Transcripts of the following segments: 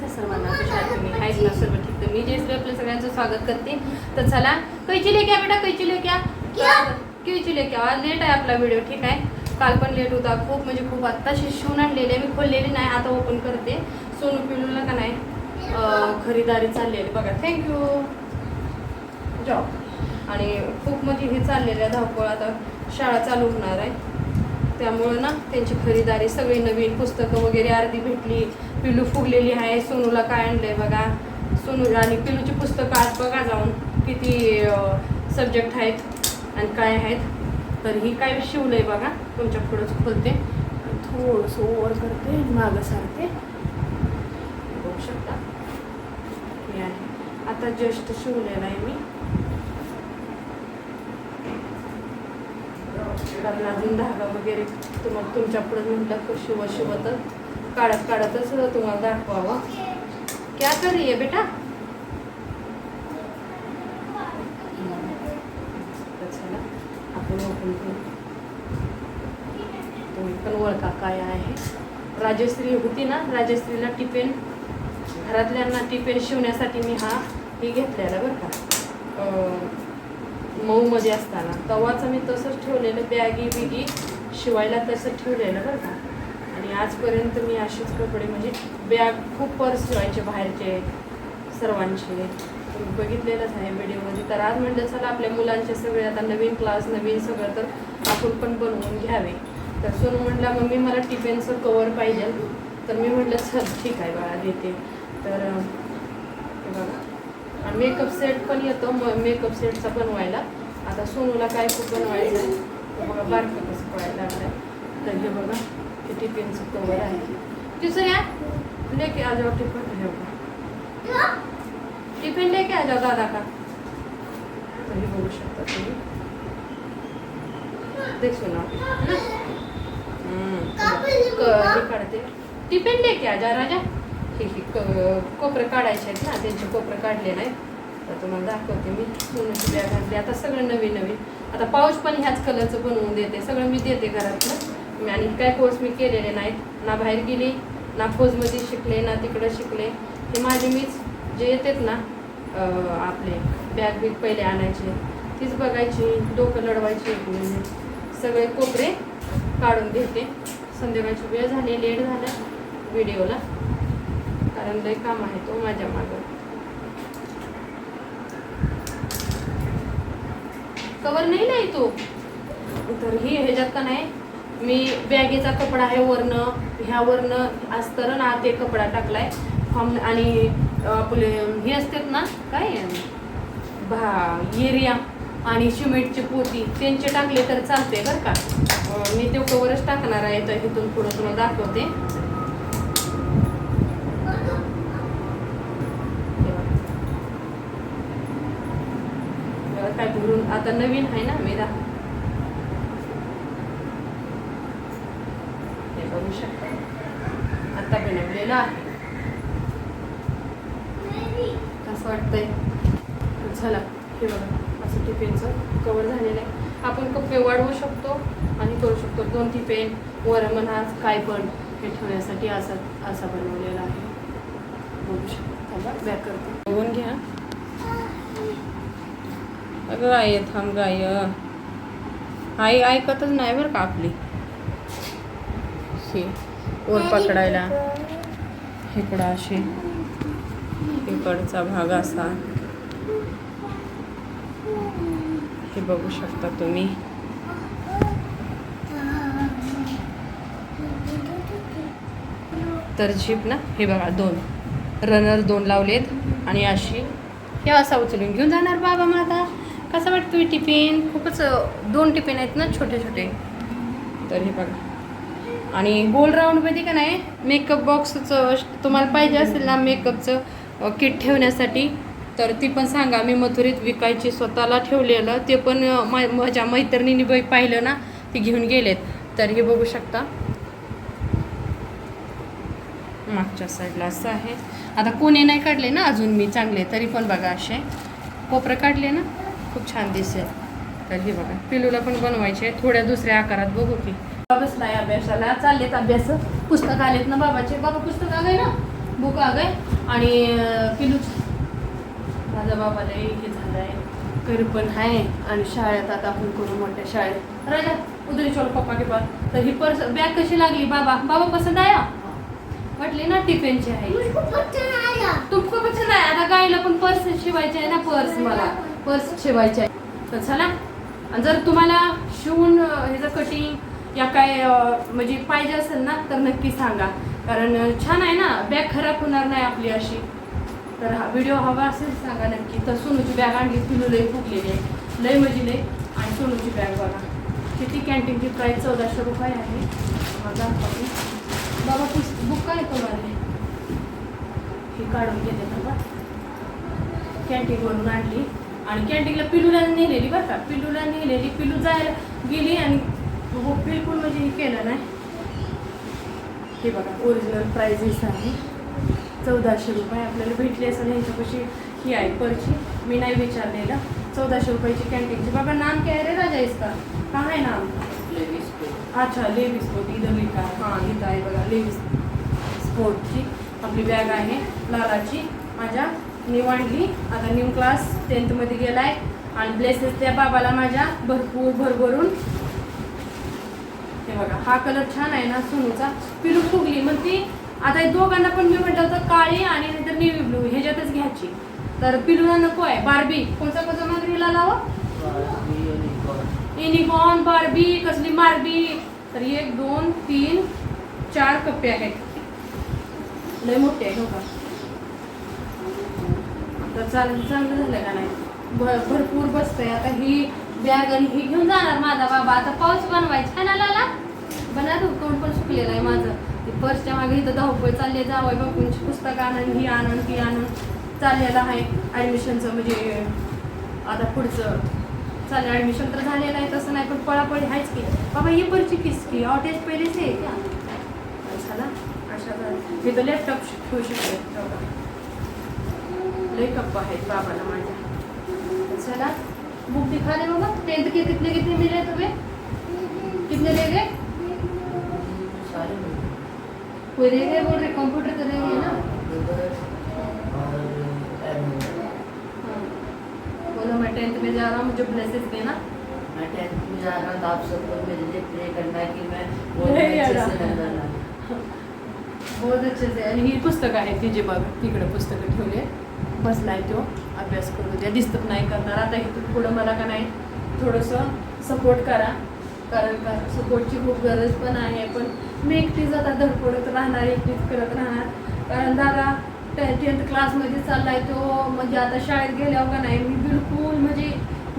नमस्कार सर्वांना. कशा आहात तुम्ही? आहेत ना सर्व ठीक? तर मी जयश्री आपलं सगळ्यांचं स्वागत करते. तर चला कैची लेक्या बेटा कैची लेक्या? कैची लेक्या? आज लेट आहे आपला व्हिडिओ ठीक आहे? काल पण लेट होता खूप म्हणजे खूप आत्ताशी शिवून आणलेली आहे. मी खोललेली नाही आता ओपन करते. सोनू पिलूला का नाही? खरीदारी चाललेली बघा थँक्यू जॉब आणि खूप म्हणजे हे चाललेलं आहे धावपळ. आता शाळा चालू होणार आहे. त्यामुळं ना त्यांची खरीदारी सगळी नवीन पुस्तकं वगैरे अर्धी भेटली. पिलू फुगलेली आहे सोनूला काय आणलंय बघा. सोनू आणि पिलूची पुस्तकं आज बघा जाऊन किती सब्जेक्ट आहेत आणि काय आहेत. तर ही काय शिवलंय बघा तुमच्या पुढंच खोलते. थोडंसं ओवर करते मागं सारते. बघू शकता. हे आहे. आता जस्ट शिवलेलं आहे मी. कारण अजून धागा वगैरे तुम्हाला तुमच्यापुढे म्हटलं शिव शिवतच काढत काढतच तुम्हाला दाखवावं. क्या कर रही है बेटा? आपण तुम्ही पण ओळखा काय आहे. राजश्री होती ना राजश्रीला टिफिन घरातल्यांना टिफिन शिवण्यासाठी मी हा हे घेतलेला बरं का. मऊमध्ये असताना. तवाचं मी तसंच ठेवलेलं बॅगी बिगी शिवायला तसं ठेवलेलं बरं का. आणि आजपर्यंत मी असेच कपडे म्हणजे बॅग खूप पर्स शिवायचे बाहेरचे सर्वांचे. तुम्ही बघितलेलंच आहे व्हिडिओमध्ये. तर आज म्हणलं चला आपल्या मुलांचे सगळे आता नवीन क्लास नवीन सगळं तर आपण पण बनवून घ्यावे. तर सोनू म्हटलं मम्मी मला टिफिनचं कवर पाहिजे. तर मी म्हटलं चल ठीक आहे बाळा देते. तर बघा. मेकअप सेट पण येतो म मेकअप सेटचा बनवायला. आता सोनूला काय खूप बनवायचं बघा बारकं कसं पडायला लागलं तर हे बघा. हे टिफिनचं कवर आहे दुसऱ्या लेके आ जाओ टिफिन ले बघा. टिफिन लेके आ जाओ दादा का? तर हे बघू शकता तुम्ही. देख सुना. हम्म. क- हे काढते. टिफिन लेके आ जा राजा. हे क- कोपरं काढायचे आहेत ना त्यांचे कोपरं काढले नाही तर तुम्हाला दाखवते मी. सोन्याची बॅग आणली आता सगळं नवीन नवीन आता पाऊच पण ह्याच कलरचं बनवून देते. सगळं मी देते घरातलं. मी आणि काय कोर्स मी केलेले नाहीत. ना बाहेर गेली ना फौजमध्ये शिकले ना तिकडं शिकले. हे माझे मीच जे येतात ना आपले बॅग बिग पहिले आणायचे तीच बघायची डोकं लढवायची सगळे कोपरे काढून घेते. संध्याकाळची वेळ झाली लेट झाला व्हिडिओला. कारण लय काम आहे तो माझ्या मागं. कवर नाही नाही तो? तर ही ह्याच्यात का नाही? मी बॅगेचा कपडा आहे वरनं ह्यावरनं असतं आत ना ते कपडा टाकलाय. फॉर्म आणि आपले हे असतात ना काय? भा एरिया आणि सिमेंटची पोती त्यांचे टाकले तर चालते बरं का. मी ते कवरच टाकणार आहे तर इथून पुढं तुला दाखवते. काय भरून आता नवीन आहे ना मी दाखव बनवू शकता. आता बनवलेलं आहे. कसं वाटतंय? झाला हे बघा. असं टिफिनचं कवर झालेलं आहे. आपण कप्पे वाढवू शकतो आणि करू शकतो. दोन टिफिन वर म्हणा काय पण हे ठेवण्यासाठी असा असा बनवलेला आहे. बघू शकतो. थांबा बॅक करतो. बघून घ्या. अगं गाय थांब गाय आई ऐकतच नाही बरं का आपली. हे ओर पकडायला. इकडं अशी. इकडचा भाग असा. हे बघू शकता तुम्ही. तर जीप ना हे बघा दोन. रनर दोन लावलेत आणि अशी. हे असा उचलून घेऊन जाणार बाबा माझा कसं वाटतं तुम्ही टिफिन? खूपच दोन टिफिन आहेत ना छोटे छोटे तर हे बघा. आणि गोल राऊंडमध्ये का नाही मेकअप बॉक्सचं तुम्हाला पाहिजे असेल ना मेकअपचं किट ठेवण्यासाठी तर ती पण सांगा. मी मथुरीत विकायची स्वतःला ठेवलेलं. ते पण मा- माझ्या मैत्रिणीने बाई पाहिलं ना ती घेऊन गेलेत. तर हे बघू शकता. मागच्या साईडला असं आहे. आता कोणी नाही काढले ना अजून मी चांगले तरी पण बघा असे. कोपरं काढले ना? खूप छान दिसेल. तर हे बघा पिलूला पण बनवायचे. थोड्या दुसऱ्या आकारात बघू की. बसलाय अभ्यासाला चाललेत अभ्यास. पुस्तक आलेत ना बाबाचे. बाबा पुस्तक आलंय ना? बुक आ गए आणि पिलूच. माझा बाबा लय हे झालाय. घरी पण आहे. आणि शाळेत आता आपण करू मोठ्या शाळेत. राजा उधरी चलो पप्पा के पास तर ही पर्स बॅग कशी लागली बाबा? बाबा पसंत आया म्हटली ना टिफिनची आहे. पसंद तुमको पसंत आहे. आता गाईला पण पर्स शिवायची आहे ना पर्स मला. पर्स शिवायची आहे. तर चला. आणि जर तुम्हाला शिवून ह्याचं कटिंग या काय म्हणजे पाहिजे असेल ना तर नक्की सांगा. कारण छान आहे ना बॅग खराब होणार नाही आपली अशी. तर हा व्हिडिओ हवा असेल सांगा नक्की. तर सोनूची बॅग आणली पिलू लई फुगलेली आहे. लई म्हणजे लई. आणि सोनूची बॅग बघा. किती कॅन्टीनची प्राईस चौदाशे रुपये आहे. बघा बाबा पुस्तक बुक काय तुम्हाला हे काढून घेते बाबा कॅन्टीनवरून आणली. आणि कॅन्टीनला पिलूला नेलेली बरं का. पिलूला नेलेली. पिलू जायला गेली आणि हो बिलकुल म्हणजे हे केलं नाही. हे बघा ओरिजिनल प्राइजेस आहे चौदाशे रुपये आपल्याला भेटली असेल ह्यांच्यापाशी ही आहे पर्ची मी नाही विचारलेलं. चौदाशे रुपयाची कॅन्टीनची बाबा नाम काय आहे रे राजा इसका? कहाँ है नाम? अच्छा लेविस स्पोर्ट. इथं लिखा हां इथं आहे बघा लेविस स्पोर्टची आपली बॅग आहे. लालाची. माझ्या आणली आता न्यू क्लास टेन्थमध्ये गेला आहे आणि ब्लेसेस त्या बाबाला माझ्या. भरपूर भरभरून. हे बघा हा कलर छान आहे ना सोनूचा. पिलू फुगली मग ती आता हे दोघांना पण मी म्हटलं होतं काळी आणि नंतर नेव्ही ब्लू ह्याच्यातच घ्यायची. तर पिलूला नको आहे बार्बी कोणता कोणता मागणीला लावा? युनिकॉर्न बार्बी कसली मारबी तर एक दोन तीन चार कप्पे आहेत. लय मोठे आहे हो का? तर चालेल चांगलं झालं का नाही? भरपूर बसतंय. आता ही बॅग आणि ही घेऊन जाणार माझा बाबा. आता पाऊस बनवायचा ना लाला? बना तू तोंड पण सुकलेलं आहे माझं ते पर्सच्या मागे इथं धावपळ चालले जावं बापूंची पुस्तकं आणून ही आणून ती आणून चाललेलं आहे ॲडमिशनचं म्हणजे आता पुढचं चालेल ॲडमिशन तर झालेलं आहे तसं नाही पण पळापळी आहेच की बाबा ही पर्ची किसकी ऑटेज पहिलेच आहे का अशा मी तर लॅपटॉप ठेवू शकते लई लय आहेत बाबाला माझ्या चला बुक दिखा रे बाबा टेंथ के कितने कितने मिले तुम्हें कितने ले गए कोई रह गए बोल रहे कंप्यूटर तो रहेंगे ना? हाँ। बोलो मैं टेंथ में जा रहा हूँ मुझे ब्लेसेस देना मैं टेंथ में जा रहा था आप सबको मेरे लिए प्रे करना है कि मैं बहुत अच्छे। से नंबर लाऊं बहुत अच्छे से। आणि ही पुस्तकं आहेत तिचे बघ तिकडे पुस्तकं ठेवले. बसलाय तो अभ्यास करू द्या. दिसत नाही करणार. आता इथून पुढं मला का नाही थोडंसं सपोर्ट करा. कारण का सपोर्टची खूप गरज पण आहे पण मी एकटीच आता धडपडत राहणार एकटीच करत राहणार. कारण दादा टेन्थ क्लासमध्ये चालला आहे तो म्हणजे आता शाळेत गेल्यावर का नाही मी बिलकुल म्हणजे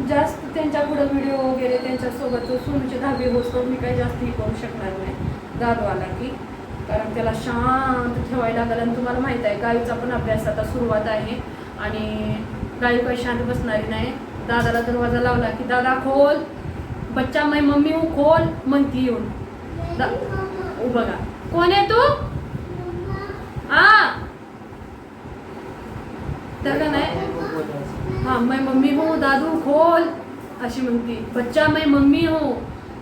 जास्त त्यांच्या पुढं व्हिडिओ वगैरे त्यांच्यासोबत सोनूचे दहावी होतो मी काही जास्त हे करू शकणार नाही दादू आला की. कारण त्याला शांत ठेवायला लागेल आणि तुम्हाला माहीत आहे गाईचा पण अभ्यास आता सुरुवात आहे. आणि गाई काही शांत बसणारी नाही. दादाला दरवाजा लावला की दादा खोल! बच्चा मैं मम्मी हूँ खोल म्हणती येऊन बघा। कोण आहे तू? हा। तर का नाही? हा मैं मम्मी हूँ दादू खोल अशी म्हणते. बच्चा मैं मम्मी हूँ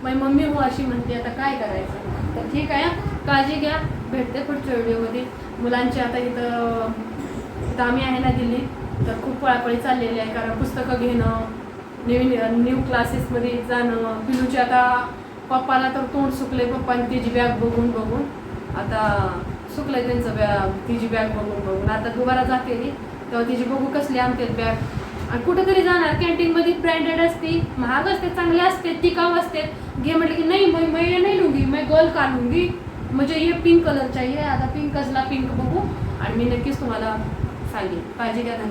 मैं मम्मी हूँ अशी म्हणते. आता काय करायचं? तर ठीक आहे काळजी घ्या. भेटते पुढच्या व्हिडिओमध्ये. मुलांची आता इथं इथं आम्ही आहे ना दिल्ली. तर खूप पळापळी चाललेली आहे कारण पुस्तकं घेणं नवीन न्यू क्लासेसमध्ये जाणं. पिलूचे आता पप्पाला तर तोंड सुकले पप्पाने तिची बॅग बघून बघून. आता सुकलंय त्यांचं बॅग तिची बॅग बघून बघून. आता दुबारा जाते तेव्हा तिची बघू कसली आणते बॅग आणि कुठेतरी जाणार. कॅन्टीनमध्ये ब्रँडेड असते. महाग असते चांगले असते टिकाऊ असते. घे म्हटलं की नाही मग मी नाही लुंगी लूंगी मैं का लुंगी? म्हणजे हे पिंक कलर चाहिए आता पिंक कसला पिंक बघू? आणि मी नक्कीच तुम्हाला सांगेन. काळजी घ्या धन्यवाद.